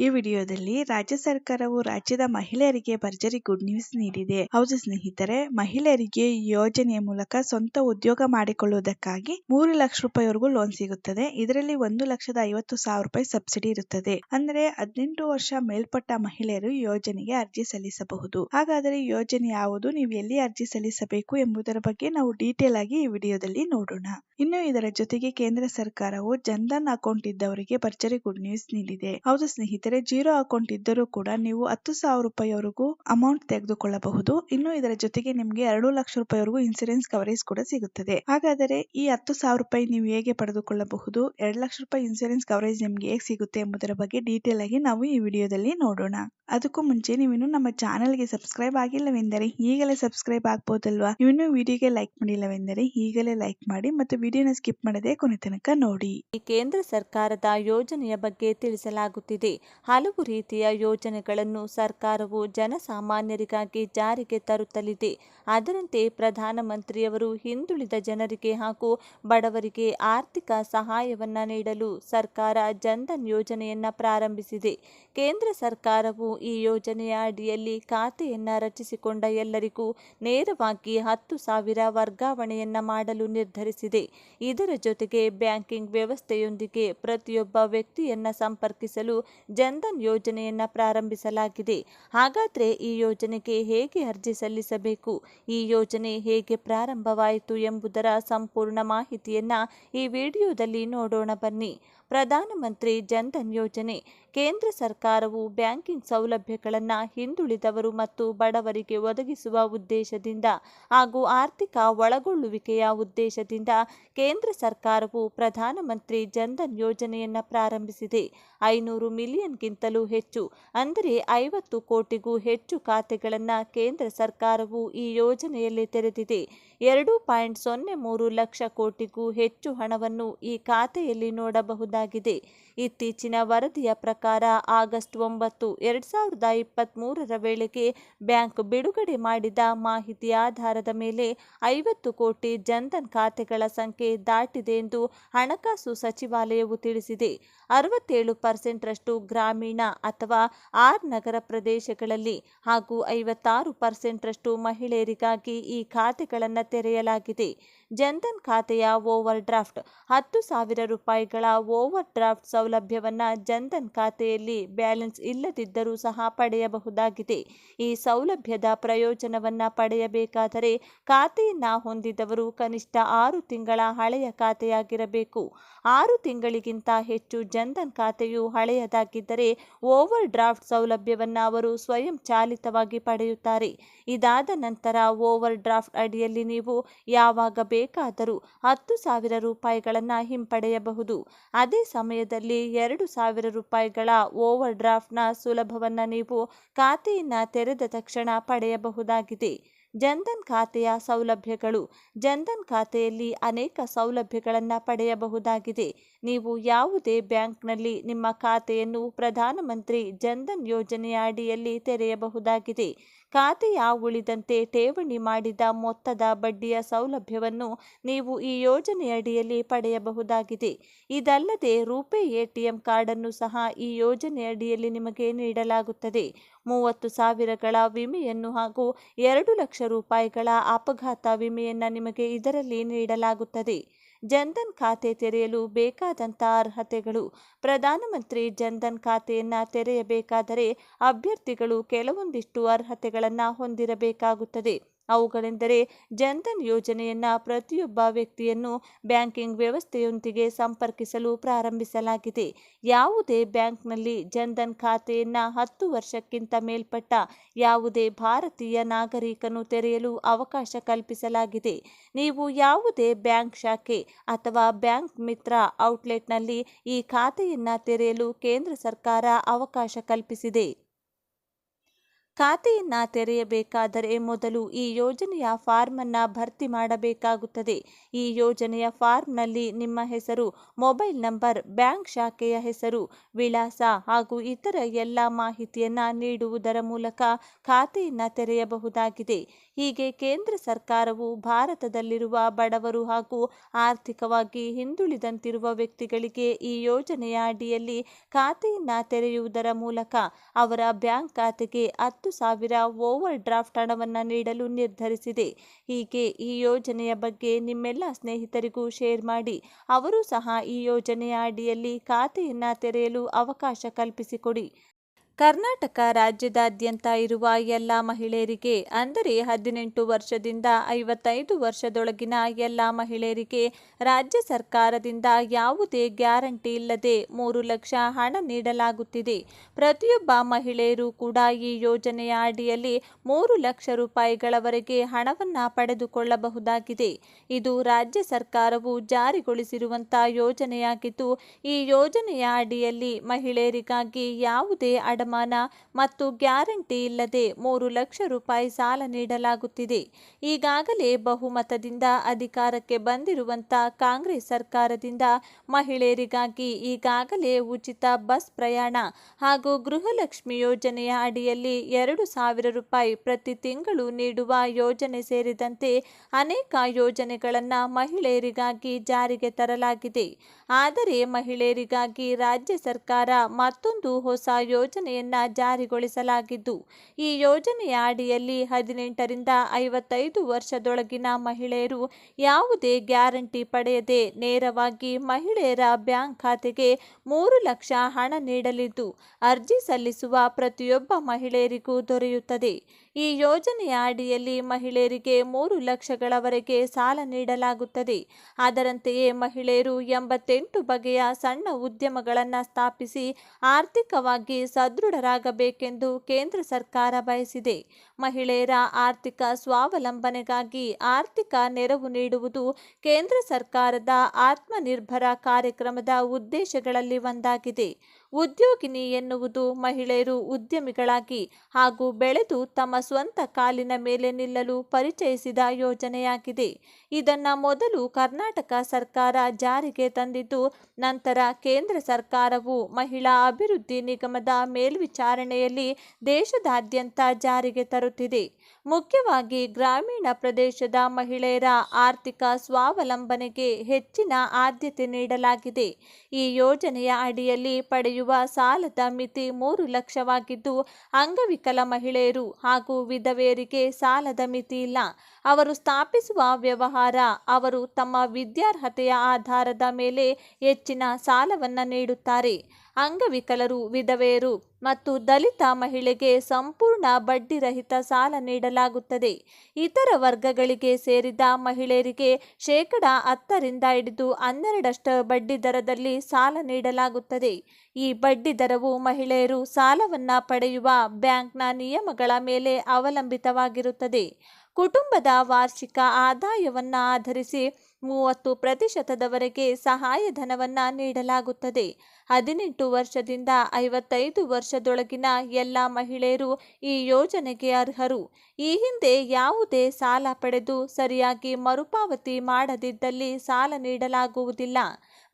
ಈ ವಿಡಿಯೋದಲ್ಲಿ ರಾಜ್ಯ ಸರ್ಕಾರವು ರಾಜ್ಯದ ಮಹಿಳೆಯರಿಗೆ ಭರ್ಜರಿ ಗುಡ್ ನ್ಯೂಸ್ ನೀಡಿದೆ. ಹೌದು ಸ್ನೇಹಿತರೆ, ಮಹಿಳೆಯರಿಗೆ ಈ ಯೋಜನೆಯ ಮೂಲಕ ಸ್ವಂತ ಉದ್ಯೋಗ ಮಾಡಿಕೊಳ್ಳುವುದಕ್ಕಾಗಿ ಮೂರು ಲಕ್ಷ ರೂಪಾಯಿವರೆಗೂ ಲೋನ್ ಸಿಗುತ್ತದೆ. ಇದರಲ್ಲಿ ಒಂದು ಲಕ್ಷದ ಐವತ್ತು ಸಾವಿರ ರೂಪಾಯಿ ಸಬ್ಸಿಡಿ ಇರುತ್ತದೆ. ಅಂದ್ರೆ ಹದಿನೆಂಟು ವರ್ಷ ಮೇಲ್ಪಟ್ಟ ಮಹಿಳೆಯರು ಯೋಜನೆಗೆ ಅರ್ಜಿ ಸಲ್ಲಿಸಬಹುದು. ಹಾಗಾದರೆ ಯೋಜನೆ ಯಾವುದು? ನೀವು ಎಲ್ಲಿ ಅರ್ಜಿ ಸಲ್ಲಿಸಬೇಕು ಎಂಬುದರ ಬಗ್ಗೆ ನಾವು ಡೀಟೇಲ್ ಆಗಿ ಈ ವಿಡಿಯೋದಲ್ಲಿ ನೋಡೋಣ. ಇನ್ನು ಇದರ ಜೊತೆಗೆ ಕೇಂದ್ರ ಸರ್ಕಾರವು ಜನ್ಧನ್ ಅಕೌಂಟ್ ಇದ್ದವರಿಗೆ ಭರ್ಜರಿ ಗುಡ್ ನ್ಯೂಸ್ ನೀಡಿದೆ. ಹೌದು ಸ್ನೇಹಿತರೆ ಜೀರೋ ಅಕೌಂಟ್ ಇದ್ದರೂ ಕೂಡ ನೀವು ಹತ್ತು ಸಾವಿರ ರೂಪಾಯಿವರೆಗೂ ಅಮೌಂಟ್ ತೆಗೆದುಕೊಳ್ಳಬಹುದು. ಇನ್ನು ಇದರ ಜೊತೆಗೆ ನಿಮಗೆ ಎರಡು ಲಕ್ಷ ರೂಪಾಯಿವರೆಗೂ ಇನ್ಸೂರೆನ್ಸ್ ಕವರೇಜ್ ಕೂಡ ಸಿಗುತ್ತದೆ. ಹಾಗಾದರೆ ಈ ಹತ್ತು ಸಾವಿರ ರೂಪಾಯಿ ನೀವು ಹೇಗೆ ಪಡೆದುಕೊಳ್ಳಬಹುದು? ಎರಡು ಲಕ್ಷ ರೂಪಾಯಿ ಇನ್ಸೂರೆನ್ಸ್ ಕವರೇಜ್ ನಿಮ್ಗೆ ಹೇಗೆ ಸಿಗುತ್ತೆ ಎಂಬುದರ ಬಗ್ಗೆ ಡೀಟೇಲ್ ಆಗಿ ನಾವು ಈ ವಿಡಿಯೋದಲ್ಲಿ ನೋಡೋಣ. ಅದಕ್ಕೂ ಮುಂಚೆ ನೀವು ನಮ್ಮ ನಮ್ಮ ಚಾನೆಲ್ಗೆ ಸಬ್ಸ್ಕ್ರೈಬ್ ಆಗಿಲ್ಲವೆಂದರೆ ಈಗಲೇ ಸಬ್ಸ್ಕ್ರೈಬ್ ಆಗ್ಬೋದಲ್ವಾ? ನೀವಿನ್ನು ವಿಡಿಯೋಗೆ ಲೈಕ್ ಮಾಡಿಲ್ಲವೆಂದರೆ ಈಗಲೇ ಲೈಕ್ ಮಾಡಿ ಮತ್ತು ವಿಡಿಯೋನ ಸ್ಕಿಪ್ ಮಾಡದೆ ಕೊನೆ ನೋಡಿ. ಈ ಕೇಂದ್ರ ಸರ್ಕಾರದ ಯೋಜನೆಯ ಬಗ್ಗೆ ತಿಳಿಸಲಾಗುತ್ತಿದೆ. ಹಲವು ರೀತಿಯ ಯೋಜನೆಗಳನ್ನು ಸರ್ಕಾರವು ಜನಸಾಮಾನ್ಯರಿಗಾಗಿ ಜಾರಿಗೆ ತರುತ್ತಲಿದೆ. ಅದರಂತೆ ಪ್ರಧಾನಮಂತ್ರಿಯವರು ಹಿಂದುಳಿದ ಜನರಿಗೆ ಹಾಗೂ ಬಡವರಿಗೆ ಆರ್ಥಿಕ ಸಹಾಯವನ್ನು ನೀಡಲು ಸರ್ಕಾರ ಜನ್ಧನ್ ಯೋಜನೆಯನ್ನು ಪ್ರಾರಂಭಿಸಿದೆ. ಕೇಂದ್ರ ಸರ್ಕಾರವು ಈ ಯೋಜನೆಯ ಅಡಿಯಲ್ಲಿ ಖಾತೆಯನ್ನು ರಚಿಸಿಕೊಂಡ ಎಲ್ಲರಿಗೂ ನೇರವಾಗಿ ಹತ್ತು ಸಾವಿರ ವರ್ಗಾವಣೆಯನ್ನು ಮಾಡಲು ನಿರ್ಧರಿಸಿದೆ. ಇದರ ಜೊತೆಗೆ ಬ್ಯಾಂಕಿಂಗ್ ವ್ಯವಸ್ಥೆಯೊಂದಿಗೆ ಪ್ರತಿಯೊಬ್ಬ ವ್ಯಕ್ತಿಯನ್ನು ಸಂಪರ್ಕಿಸಲು ಜನ್ಧನ್ ಯೋಜನೆಯನ್ನ ಪ್ರಾರಂಭಿಸಲಾಗಿದೆ. ಹಾಗಾದ್ರೆ ಈ ಯೋಜನೆಗೆ ಹೇಗೆ ಅರ್ಜಿ ಸಲ್ಲಿಸಬೇಕು? ಈ ಯೋಜನೆ ಹೇಗೆ ಪ್ರಾರಂಭವಾಯಿತು ಎಂಬುದರ ಸಂಪೂರ್ಣ ಮಾಹಿತಿಯನ್ನ ಈ ವಿಡಿಯೋದಲ್ಲಿ ನೋಡೋಣ ಬನ್ನಿ. ಪ್ರಧಾನಮಂತ್ರಿ ಜನ್ಧನ್ ಯೋಜನೆ. ಕೇಂದ್ರ ಸರ್ಕಾರವು ಬ್ಯಾಂಕಿಂಗ್ ಸೌಲಭ್ಯಗಳನ್ನು ಹಿಂದುಳಿದವರು ಮತ್ತು ಬಡವರಿಗೆ ಒದಗಿಸುವ ಉದ್ದೇಶದಿಂದ ಹಾಗೂ ಆರ್ಥಿಕ ಒಳಗೊಳ್ಳುವಿಕೆಯ ಉದ್ದೇಶದಿಂದ ಕೇಂದ್ರ ಸರ್ಕಾರವು ಪ್ರಧಾನಮಂತ್ರಿ ಜನ್ಧನ್ ಯೋಜನೆಯನ್ನು ಪ್ರಾರಂಭಿಸಿದೆ. ಐನೂರು ಮಿಲಿಯನ್ಗಿಂತಲೂ ಹೆಚ್ಚು, ಅಂದರೆ ಐವತ್ತು ಕೋಟಿಗೂ ಹೆಚ್ಚು ಖಾತೆಗಳನ್ನು ಕೇಂದ್ರ ಸರ್ಕಾರವು ಈ ಯೋಜನೆಯಲ್ಲಿ ತೆರೆದಿದೆ. ಎರಡು ಪಾಯಿಂಟ್ ಸೊನ್ನೆ ಮೂರು ಲಕ್ಷ ಕೋಟಿಗೂ ಹೆಚ್ಚು ಹಣವನ್ನು ಈ ಖಾತೆಯಲ್ಲಿ ನೋಡಬಹುದಾಗಿದೆ ಇತ್ತೀಚಿನ ವರದಿಯ ಪ್ರಕಾರ ಆಗಸ್ಟ್ ಒಂಬತ್ತು, ಎರಡ್ ಸಾವಿರದ ಇಪ್ಪತ್ತ್ ಮೂರರ ವೇಳೆಗೆ ಬ್ಯಾಂಕ್ ಬಿಡುಗಡೆ ಮಾಡಿದ ಮಾಹಿತಿ ಆಧಾರದ ಮೇಲೆ ಐವತ್ತು ಕೋಟಿ ಜನ್ಧನ್ ಖಾತೆಗಳ ಸಂಖ್ಯೆ ದಾಟಿದೆ ಎಂದು ಹಣಕಾಸು ಸಚಿವಾಲಯವು ತಿಳಿಸಿದೆ. ಅರವತ್ತೇಳು ಪರ್ಸೆಂಟ್ರಷ್ಟು ಗ್ರಾಮೀಣ ಅಥವಾ ಆರ್ ನಗರ ಪ್ರದೇಶಗಳಲ್ಲಿ ಹಾಗೂ ಐವತ್ತಾರು ಪರ್ಸೆಂಟ್ರಷ್ಟು ಮಹಿಳೆಯರಿಗಾಗಿ ಈ ಖಾತೆಗಳನ್ನು ತೆರೆಯಲಾಗಿದೆ. ಜನ್ಧನ್ ಖಾತೆಯ ಓವರ್ ಡ್ರಾಫ್ಟ್ ಹತ್ತು ಸಾವಿರ ರೂಪಾಯಿಗಳ ಓವರ್ ಡ್ರಾಫ್ಟ್ ಸೌಲಭ್ಯವನ್ನ ಜನ್ಧನ್ ಖಾತೆಯಲ್ಲಿ ಬ್ಯಾಲೆನ್ಸ್ ಇಲ್ಲದಿದ್ದರೂ ಸಹ ಪಡೆಯಬಹುದಾಗಿದೆ. ಈ ಸೌಲಭ್ಯದ ಪ್ರಯೋಜನವನ್ನು ಪಡೆಯಬೇಕಾದರೆ ಖಾತೆಯನ್ನು ಹೊಂದಿದವರು ಕನಿಷ್ಠ ಆರು ತಿಂಗಳ ಹಳೆಯ ಖಾತೆಯಾಗಿರಬೇಕು. ಆರು ತಿಂಗಳಿಗಿಂತ ಹೆಚ್ಚು ಜನ್ಧನ್ ಖಾತೆಯು ಹಳೆಯದಾಗಿದ್ದರೆ ಓವರ್ ಡ್ರಾಫ್ಟ್ ಸೌಲಭ್ಯವನ್ನು ಅವರು ಸ್ವಯಂ ಚಾಲಿತವಾಗಿ ಪಡೆಯುತ್ತಾರೆ. ಇದಾದ ನಂತರ ಓವರ್ ಡ್ರಾಫ್ಟ್ ಅಡಿಯಲ್ಲಿ ನೀವು ಯಾವಾಗ ಬೇಕಾದರೂ ಹತ್ತು ಸಾವಿರ ರೂಪಾಯಿಗಳನ್ನು ಹಿಂಪಡೆಯಬಹುದು. ಅದೇ ಸಮಯದಲ್ಲಿ ಎರಡು ಸಾವಿರ ರೂಪಾಯಿಗಳ ಓವರ್ ಡ್ರಾಫ್ಟ್ನ ಸುಲಭವನ್ನು ನೀವು ಖಾತೆಯನ್ನು ತೆರೆದ ತಕ್ಷಣ ಪಡೆಯಬಹುದಾಗಿದೆ. ಜನ್ಧನ್ ಖಾತೆಯ ಸೌಲಭ್ಯಗಳು. ಜನ್ಧನ್ ಖಾತೆಯಲ್ಲಿ ಅನೇಕ ಸೌಲಭ್ಯಗಳನ್ನು ಪಡೆಯಬಹುದಾಗಿದೆ. ನೀವು ಯಾವುದೇ ಬ್ಯಾಂಕ್ನಲ್ಲಿ ನಿಮ್ಮ ಖಾತೆಯನ್ನು ಪ್ರಧಾನಮಂತ್ರಿ ಜನ್ಧನ್ ಯೋಜನೆಯ ಅಡಿಯಲ್ಲಿ ತೆರೆಯಬಹುದಾಗಿದೆ. ಖಾತೆಯ ಉಳಿದಂತೆ ಠೇವಣಿ ಮಾಡಿದ ಮೊತ್ತದ ಬಡ್ಡಿಯ ಸೌಲಭ್ಯವನ್ನು ನೀವು ಈ ಯೋಜನೆಯಡಿಯಲ್ಲಿ ಪಡೆಯಬಹುದಾಗಿದೆ. ಇದಲ್ಲದೆ ರೂಪೇ ಎಟಿಎಂ ಕಾರ್ಡನ್ನು ಸಹ ಈ ಯೋಜನೆಯಡಿಯಲ್ಲಿ ನಿಮಗೆ ನೀಡಲಾಗುತ್ತದೆ. ಮೂವತ್ತು ಸಾವಿರಗಳ ವಿಮೆಯನ್ನು ಹಾಗೂ ಎರಡು ಲಕ್ಷ ರೂಪಾಯಿಗಳ ಅಪಘಾತ ವಿಮೆಯನ್ನು ನಿಮಗೆ ಇದರಲ್ಲಿ ನೀಡಲಾಗುತ್ತದೆ. ಜನ್ಧನ್ ಖಾತೆ ತೆರೆಯಲು ಬೇಕಾದಂಥ ಅರ್ಹತೆಗಳು. ಪ್ರಧಾನಮಂತ್ರಿ ಜನ್ಧನ್ ಖಾತೆಯನ್ನು ತೆರೆಯಬೇಕಾದರೆ ಅಭ್ಯರ್ಥಿಗಳು ಕೆಲವೊಂದಿಷ್ಟು ಅರ್ಹತೆಗಳನ್ನು ಹೊಂದಿರಬೇಕಾಗುತ್ತದೆ. ಅವುಗಳೆಂದರೆ ಜನ್ಧನ್ ಯೋಜನೆಯನ್ನ ಪ್ರತಿಯೊಬ್ಬ ವ್ಯಕ್ತಿಯನ್ನು ಬ್ಯಾಂಕಿಂಗ್ ವ್ಯವಸ್ಥೆಯೊಂದಿಗೆ ಸಂಪರ್ಕಿಸಲು ಪ್ರಾರಂಭಿಸಲಾಗಿದೆ. ಯಾವುದೇ ಬ್ಯಾಂಕ್ನಲ್ಲಿ ಜನ್ಧನ್ ಖಾತೆಯನ್ನು ಹತ್ತು ವರ್ಷಕ್ಕಿಂತ ಮೇಲ್ಪಟ್ಟ ಯಾವುದೇ ಭಾರತೀಯ ನಾಗರಿಕನು ತೆರೆಯಲು ಅವಕಾಶ ಕಲ್ಪಿಸಲಾಗಿದೆ. ನೀವು ಯಾವುದೇ ಬ್ಯಾಂಕ್ ಶಾಖೆ ಅಥವಾ ಬ್ಯಾಂಕ್ ಮಿತ್ರ ಔಟ್ಲೆಟ್ನಲ್ಲಿ ಈ ಖಾತೆಯನ್ನು ತೆರೆಯಲು ಕೇಂದ್ರ ಸರ್ಕಾರ ಅವಕಾಶ ಕಲ್ಪಿಸಿದೆ. ಖಾತೆಯನ್ನ ತೆರೆಯಬೇಕಾದರೆ ಮೊದಲು ಈ ಯೋಜನೆಯ ಫಾರ್ಮ್ ಅನ್ನ ಭರ್ತಿ ಮಾಡಬೇಕಾಗುತ್ತದೆ. ಈ ಯೋಜನೆಯ ಫಾರ್ಮ್ನಲ್ಲಿ ನಿಮ್ಮ ಹೆಸರು, ಮೊಬೈಲ್ ನಂಬರ್, ಬ್ಯಾಂಕ್ ಶಾಖೆಯ ಹೆಸರು, ವಿಳಾಸ ಹಾಗೂ ಇತರ ಎಲ್ಲ ಮಾಹಿತಿಯನ್ನು ನೀಡುವುದರ ಮೂಲಕ ಖಾತೆಯನ್ನು ತೆರೆಯಬಹುದಾಗಿದೆ. ಹೀಗೆ ಕೇಂದ್ರ ಸರ್ಕಾರವು ಭಾರತದಲ್ಲಿರುವ ಬಡವರು ಹಾಗೂ ಆರ್ಥಿಕವಾಗಿ ಹಿಂದುಳಿದಂತಿರುವ ವ್ಯಕ್ತಿಗಳಿಗೆ ಈ ಯೋಜನೆಯ ಅಡಿಯಲ್ಲಿ ಖಾತೆಯನ್ನು ತೆರೆಯುವುದರ ಮೂಲಕ ಅವರ ಬ್ಯಾಂಕ್ ಖಾತೆಗೆ ಹತ್ತು ಸಾವಿರ ಓವರ್ ಡ್ರಾಫ್ಟ್ ಹಣವನ್ನು ನೀಡಲು ನಿರ್ಧರಿಸಿದೆ. ಹೀಗೆ ಈ ಯೋಜನೆಯ ಬಗ್ಗೆ ನಿಮ್ಮೆಲ್ಲ ಸ್ನೇಹಿತರಿಗೂ ಶೇರ್ ಮಾಡಿ, ಅವರು ಸಹ ಈ ಯೋಜನೆಯ ಅಡಿಯಲ್ಲಿ ಖಾತೆಯನ್ನು ತೆರೆಯಲು ಅವಕಾಶ ಕಲ್ಪಿಸಿಕೊಡಿ. ಕರ್ನಾಟಕ ರಾಜ್ಯದಾದ್ಯಂತ ಇರುವ ಎಲ್ಲ ಮಹಿಳೆಯರಿಗೆ, ಅಂದರೆ ಹದಿನೆಂಟು ವರ್ಷದಿಂದ ಐವತ್ತೈದು ವರ್ಷದೊಳಗಿನ ಎಲ್ಲ ಮಹಿಳೆಯರಿಗೆ ರಾಜ್ಯ ಸರ್ಕಾರದಿಂದ ಯಾವುದೇ ಗ್ಯಾರಂಟಿ ಇಲ್ಲದೆ ಮೂರು ಲಕ್ಷ ಹಣ ನೀಡಲಾಗುತ್ತಿದೆ. ಪ್ರತಿಯೊಬ್ಬ ಮಹಿಳೆಯರು ಕೂಡ ಈ ಯೋಜನೆಯ ಅಡಿಯಲ್ಲಿ ಮೂರು ಲಕ್ಷ ರೂಪಾಯಿಗಳವರೆಗೆ ಹಣವನ್ನು ಪಡೆದುಕೊಳ್ಳಬಹುದಾಗಿದೆ. ಇದು ರಾಜ್ಯ ಸರ್ಕಾರವು ಜಾರಿಗೊಳಿಸಿರುವಂತಹ ಯೋಜನೆಯಾಗಿದ್ದು, ಈ ಯೋಜನೆಯ ಅಡಿಯಲ್ಲಿ ಮಹಿಳೆಯರಿಗಾಗಿ ಯಾವುದೇ ಅಡಮಾನ ಮತ್ತು ಗ್ಯಾರಂಟಿ ಇಲ್ಲದೆ ಮೂರು ಲಕ್ಷ ರೂಪಾಯಿ ಸಾಲ ನೀಡಲಾಗುತ್ತಿದೆ. ಈಗಾಗಲೇ ಬಹುಮತದಿಂದ ಅಧಿಕಾರಕ್ಕೆ ಬಂದಿರುವಂತ ಕಾಂಗ್ರೆಸ್ ಸರ್ಕಾರದಿಂದ ಮಹಿಳೆಯರಿಗಾಗಿ ಈಗಾಗಲೇ ಉಚಿತ ಬಸ್ ಪ್ರಯಾಣ ಹಾಗೂ ಗೃಹಲಕ್ಷ್ಮಿ ಯೋಜನೆಯ ಅಡಿಯಲ್ಲಿ ಎರಡು ಸಾವಿರ ರೂಪಾಯಿ ಪ್ರತಿ ತಿಂಗಳು ನೀಡುವ ಯೋಜನೆ ಸೇರಿದಂತೆ ಅನೇಕ ಯೋಜನೆಗಳನ್ನು ಮಹಿಳೆಯರಿಗಾಗಿ ಜಾರಿಗೆ ತರಲಾಗಿದೆ. ಆದರೆ ಮಹಿಳೆಯರಿಗಾಗಿ ರಾಜ್ಯ ಸರ್ಕಾರ ಮತ್ತೊಂದು ಹೊಸ ಯೋಜನೆಯನ್ನ ಜಾರಿಗೊಳಿಸಲಾಗಿದ್ದು, ಈ ಯೋಜನೆಯ ಅಡಿಯಲ್ಲಿ ಹದಿನೆಂಟರಿಂದ ಐವತ್ತೈದು ವರ್ಷದೊಳಗಿನ ಮಹಿಳೆಯರು ಯಾವುದೇ ಗ್ಯಾರಂಟಿ ಪಡೆಯದೆ ನೇರವಾಗಿ ಮಹಿಳೆಯರ ಬ್ಯಾಂಕ್ ಖಾತೆಗೆ ಮೂರು ಲಕ್ಷ ಹಣ ನೀಡಲಿದ್ದು, ಅರ್ಜಿ ಸಲ್ಲಿಸುವ ಪ್ರತಿಯೊಬ್ಬ ಮಹಿಳೆಯರಿಗೂ ದೊರೆಯುತ್ತದೆ. ಈ ಯೋಜನೆಯ ಅಡಿಯಲ್ಲಿ ಮಹಿಳೆಯರಿಗೆ ಮೂರು ಲಕ್ಷಗಳವರೆಗೆ ಸಾಲ ನೀಡಲಾಗುತ್ತದೆ. ಅದರಂತೆಯೇ ಮಹಿಳೆಯರು ಎಂಬತ್ತೆಂಟು ಬಗೆಯ ಸಣ್ಣ ಉದ್ಯಮಗಳನ್ನು ಸ್ಥಾಪಿಸಿ ಆರ್ಥಿಕವಾಗಿ ಸದೃಢರಾಗಬೇಕೆಂದು ಕೇಂದ್ರ ಸರ್ಕಾರ ಬಯಸಿದೆ. ಮಹಿಳೆಯರ ಆರ್ಥಿಕ ಸ್ವಾವಲಂಬನೆಗಾಗಿ ಆರ್ಥಿಕ ನೆರವು ನೀಡುವುದು ಕೇಂದ್ರ ಸರ್ಕಾರದ ಆತ್ಮನಿರ್ಭರ ಕಾರ್ಯಕ್ರಮದ ಉದ್ದೇಶಗಳಲ್ಲಿ ಒಂದಾಗಿದೆ. ಉದ್ಯೋಗಿನಿ ಎನ್ನುವುದು ಮಹಿಳೆಯರು ಉದ್ಯಮಿಗಳಾಗಿ ಹಾಗೂ ಬೆಳೆದು ತಮ್ಮ ಸ್ವಂತ ಕಾಲಿನ ಮೇಲೆ ನಿಲ್ಲಲು ಪರಿಚಯಿಸಿದ ಯೋಜನೆಯಾಗಿದೆ. ಇದನ್ನ ಮೊದಲು ಕರ್ನಾಟಕ ಸರ್ಕಾರ ಜಾರಿಗೆ ತಂದಿದ್ದು, ನಂತರ ಕೇಂದ್ರ ಸರ್ಕಾರವು ಮಹಿಳಾ ಅಭಿವೃದ್ಧಿ ನಿಗಮದ ಮೇಲ್ವಿಚಾರಣೆಯಲ್ಲಿ ದೇಶದಾದ್ಯಂತ ಜಾರಿಗೆ ತರುತ್ತಿದೆ. ಮುಖ್ಯವಾಗಿ ಗ್ರಾಮೀಣ ಪ್ರದೇಶದ ಮಹಿಳೆಯರ ಆರ್ಥಿಕ ಸ್ವಾವಲಂಬನೆಗೆ ಹೆಚ್ಚಿನ ಆದ್ಯತೆ ನೀಡಲಾಗಿದೆ. ಈ ಯೋಜನೆಯ ಅಡಿಯಲ್ಲಿ ಪಡೆಯುವ ಸಾಲದ ಮಿತಿ ಮೂರು ಲಕ್ಷವಾಗಿದ್ದು, ಅಂಗವಿಕಲ ಮಹಿಳೆಯರು ಹಾಗೂ ವಿಧವೆಯರಿಗೆ ಸಾಲದ ಮಿತಿ ಇಲ್ಲ. ಅವರು ಸ್ಥಾಪಿಸುವ ವ್ಯವಹಾರ, ಅವರು ತಮ್ಮ ವಿದ್ಯಾರ್ಹತೆಯ ಆಧಾರದ ಮೇಲೆ ಹೆಚ್ಚಿನ ಸಾಲವನ್ನು ನೀಡುತ್ತಾರೆ. ಅಂಗವಿಕಲರು, ವಿಧವೆಯರು ಮತ್ತು ದಲಿತ ಮಹಿಳೆಗೆ ಸಂಪೂರ್ಣ ಬಡ್ಡಿರಹಿತ ಸಾಲ ನೀಡಲಾಗುತ್ತದೆ. ಇತರ ವರ್ಗಗಳಿಗೆ ಸೇರಿದ ಮಹಿಳೆಯರಿಗೆ ಶೇಕಡ ಹತ್ತರಿಂದ ಹಿಡಿದು ಹನ್ನೆರಡಷ್ಟು ಬಡ್ಡಿ ದರದಲ್ಲಿ ಸಾಲ ನೀಡಲಾಗುತ್ತದೆ. ಈ ಬಡ್ಡಿ ದರವು ಮಹಿಳೆಯರು ಸಾಲವನ್ನು ಪಡೆಯುವ ಬ್ಯಾಂಕ್ನ ನಿಯಮಗಳ ಮೇಲೆ ಅವಲಂಬಿತವಾಗಿರುತ್ತದೆ. ಕುಟುಂಬದ ವಾರ್ಷಿಕ ಆದಾಯವನ್ನು ಆಧರಿಸಿ ಮೂವತ್ತು ಪ್ರತಿಶತದವರೆಗೆ ಸಹಾಯಧನವನ್ನು ನೀಡಲಾಗುತ್ತದೆ. ಹದಿನೆಂಟು ವರ್ಷದಿಂದ ಐವತ್ತೈದು ವರ್ಷದೊಳಗಿನ ಎಲ್ಲ ಮಹಿಳೆಯರು ಈ ಯೋಜನೆಗೆ ಅರ್ಹರು. ಈ ಹಿಂದೆ ಯಾವುದೇ ಸಾಲ ಪಡೆದು ಸರಿಯಾಗಿ ಮರುಪಾವತಿ ಮಾಡದಿದ್ದಲ್ಲಿ ಸಾಲ ನೀಡಲಾಗುವುದಿಲ್ಲ.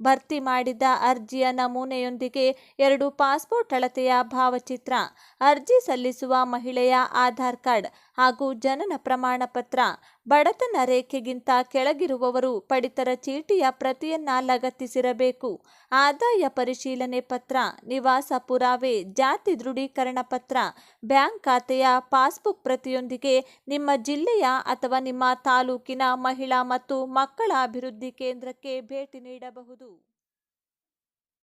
ಭರ್ತಿ ಮಾಡಿದ ಅರ್ಜಿಯ ನಮೂನೆಯೊಂದಿಗೆ ಎರಡು ಪಾಸ್ಪೋರ್ಟ್ ಅಳತೆಯ ಭಾವಚಿತ್ರ, ಅರ್ಜಿ ಸಲ್ಲಿಸುವ ಮಹಿಳೆಯ ಆಧಾರ್ ಕಾರ್ಡ್ ಹಾಗೂ ಜನನ ಪ್ರಮಾಣ ಪತ್ರ ಬಡತನ ರೇಖೆಗಿಂತ ಕೆಳಗಿರುವವರು ಪಡಿತರ ಚೀಟಿಯ ಪ್ರತಿಯನ್ನ ಲಗತ್ತಿಸಿರಬೇಕು. ಆದಾಯ ಪರಿಶೀಲನೆ ಪತ್ರ, ನಿವಾಸ ಪುರಾವೆ, ಜಾತಿ ದೃಢೀಕರಣ ಪತ್ರ, ಬ್ಯಾಂಕ್ ಖಾತೆಯ ಪಾಸ್ಬುಕ್ ಪ್ರತಿಯೊಂದಿಗೆ ನಿಮ್ಮ ಜಿಲ್ಲೆಯ ಅಥವಾ ನಿಮ್ಮ ತಾಲೂಕಿನ ಮಹಿಳಾ ಮತ್ತು ಮಕ್ಕಳ ಅಭಿವೃದ್ಧಿ ಕೇಂದ್ರಕ್ಕೆ ಭೇಟಿ ನೀಡಬಹುದು.